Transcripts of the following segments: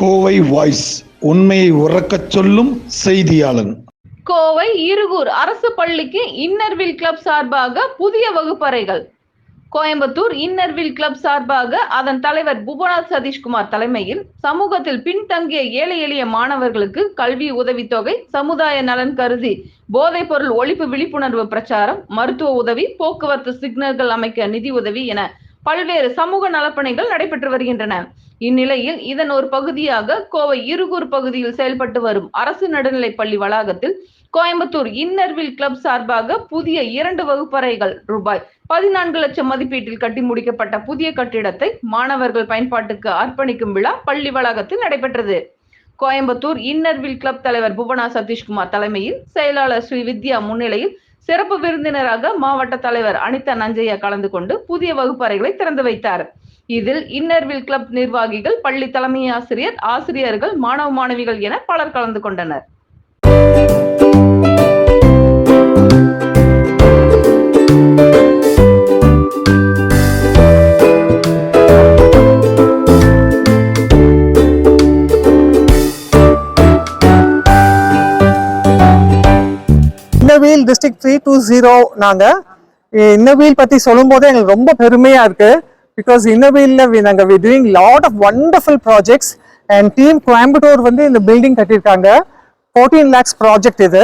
Kovai voice. உண்மையை உறக்கச் சொல்லும் செய்தியாளன். கோவை இருகூர் அரசு பள்ளிக்கு இன்னர்வில் கிளப் சார்பாக புதிய வகுப்பறைகள். கோயம்புத்தூர் இன்னர்வில் கிளப் சார்பாக அதன் தலைவர் புவனாத் சதீஷ்குமார் தலைமையில் சமூகத்தில் பின்தங்கிய ஏழை எளிய மாணவர்களுக்கு கல்வி உதவித்தொகை சமுதாய நலன் கருதி போதைப் பொருள் ஒழிப்பு விழிப்புணர்வு பிரச்சாரம் மருத்துவ உதவி போக்குவரத்து சிக்னல்கள் அமைக்க நிதி உதவி என பல்வேறு சமூக நலப்பணிகள் நடைபெற்று வருகின்றன. இந்நிலையில் இதன் ஒரு பகுதியாக கோவை இருகூர் பகுதியில் செயல்பட்டு வரும் அரசு நடுநிலைப் பள்ளி வளாகத்தில் கோயம்புத்தூர் இன்னர்வில் கிளப் சார்பாக புதிய இரண்டு வகுப்பறைகள் ரூபாய் பதினான்கு லட்சம் மதிப்பீட்டில் கட்டி முடிக்கப்பட்ட புதிய கட்டிடத்தை மாணவர்கள் பயன்பாட்டுக்கு அர்ப்பணிக்கும் விழா பள்ளி வளாகத்தில் நடைபெற்றது. கோயம்புத்தூர் இன்னர்வில் கிளப் தலைவர் புவனா சதீஷ்குமார் தலைமையில் செயலாளர் ஸ்ரீ வித்யா முன்னிலையில் சிறப்பு விருந்தினராக மாவட்ட தலைவர் அனிதா நஞ்சையா கலந்து கொண்டு புதிய வகுப்பறைகளை திறந்து வைத்தார். இதில் இன்னர்வில் கிளப் நிர்வாகிகள் பள்ளி தலைமை ஆசிரியர் ஆசிரியர்கள் மாணவ மாணவிகள் என பலர் கலந்து கொண்டனர். Inner wheel district three two zero நாங்கள் இன்னவீல் பற்றி சொல்லும்போது எங்களுக்கு ரொம்ப பெருமையாக இருக்கு. பிகாஸ் இன்னவீலில் நாங்கள் we doing lot of wonderful projects and team Coimbatore வந்து இந்த பில்டிங் கட்டியிருக்காங்க. ஃபோர்டீன் லேக்ஸ் ப்ராஜெக்ட் இது.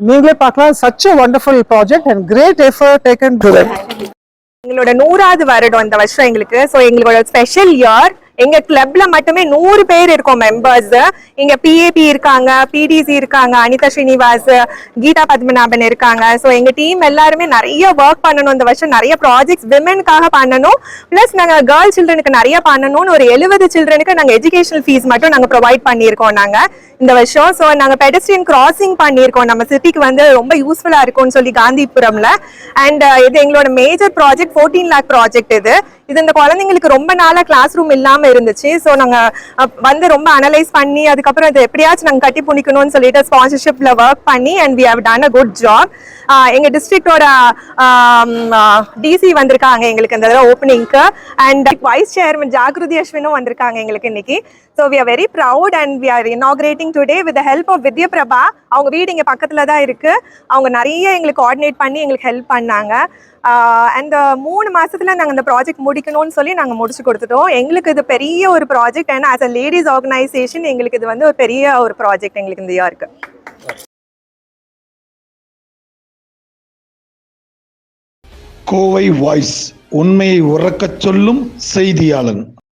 நீங்களே பார்க்கலாம். Such a wonderful project and great effort taken to எங்களோட நூறாவது வருடம் இந்த வருஷம் எங்களுக்கு. ஸோ எங்களோட ஸ்பெஷல் இயர் எங்க கிளப்ல மட்டுமே நூறு பேர் இருக்கோம் மெம்பர்ஸ் இங்க பிஏபி இருக்காங்க பிடிசி இருக்காங்க அனிதா ஸ்ரீனிவாஸ் கீதா பத்மநாபன் இருக்காங்க. ஸோ எங்க டீம் எல்லாருமே நிறைய ஒர்க் பண்ணணும். இந்த வருஷம் நிறைய ப்ராஜெக்ட்ஸ் விமென்காக பண்ணணும். ப்ளஸ் நாங்க கேர்ள் சில்ட்ரனுக்கு நிறைய பண்ணணும்னு ஒரு எழுபது சில்ட்ரனுக்கு நாங்க எஜுகேஷனல் ஃபீஸ் மட்டும் நாங்க ப்ரொவைட் பண்ணியிருக்கோம் நாங்க இந்த வருஷம். ஸோ நாங்க பெடஸ்ட்ரியன் கிராசிங் பண்ணியிருக்கோம். நம்ம சிட்டிக்கு வந்து ரொம்ப யூஸ்ஃபுல்லா இருக்கும்னு சொல்லி காந்திபுரம்ல. அண்ட் இது எங்களோட major project fourteen lakh project இது. இது இந்த குழந்தைங்களுக்கு ரொம்ப நாளா கிளாஸ் ரூம் இல்லாம இருந்துச்சு. ஸோ நாங்க வந்து ரொம்ப அனலைஸ் பண்ணி அதுக்கப்புறம் அதை எப்படியாச்சும் நாங்க கட்டி புணிக்கணும்னு சொல்லிட்டு ஸ்பான்சர்ஷிப்ல ஒர்க் பண்ணி and we have done a good job எங்க டிஸ்ட்ரிக்டோட டிசி வந்திருக்காங்க எங்களுக்கு இந்த ஓப்பனிங்க்கு அண்ட் வைஸ் சேர்மன் ஜாகிருதி அஸ்வினும் வந்திருக்காங்க எங்களுக்கு இன்னைக்கு. So we are very proud and we are inaugurating today with help of Vidya Prabha அவங்க வீடு இங்கே பக்கத்தில் தான் இருக்கு. அவங்க நிறைய எங்களுக்கு கோஆர்டினேட் பண்ணி எங்களுக்கு ஹெல்ப் பண்ணாங்க. அந்த மூணு மாதத்தில் நாங்கள் இந்த ப்ராஜெக்ட் முடிக்கணும்னு சொல்லி நாங்கள் முடிச்சு கொடுத்துட்டோம். எங்களுக்கு இது பெரிய ஒரு project and as a ladies organisation எங்களுக்கு இது வந்து ஒரு பெரிய ஒரு ப்ராஜெக்ட் எங்களுக்கு இந்த இயருக்கு கோவை வாய்ஸ் உண்மையை உறக்கச் சொல்லும் செய்தியாளன்.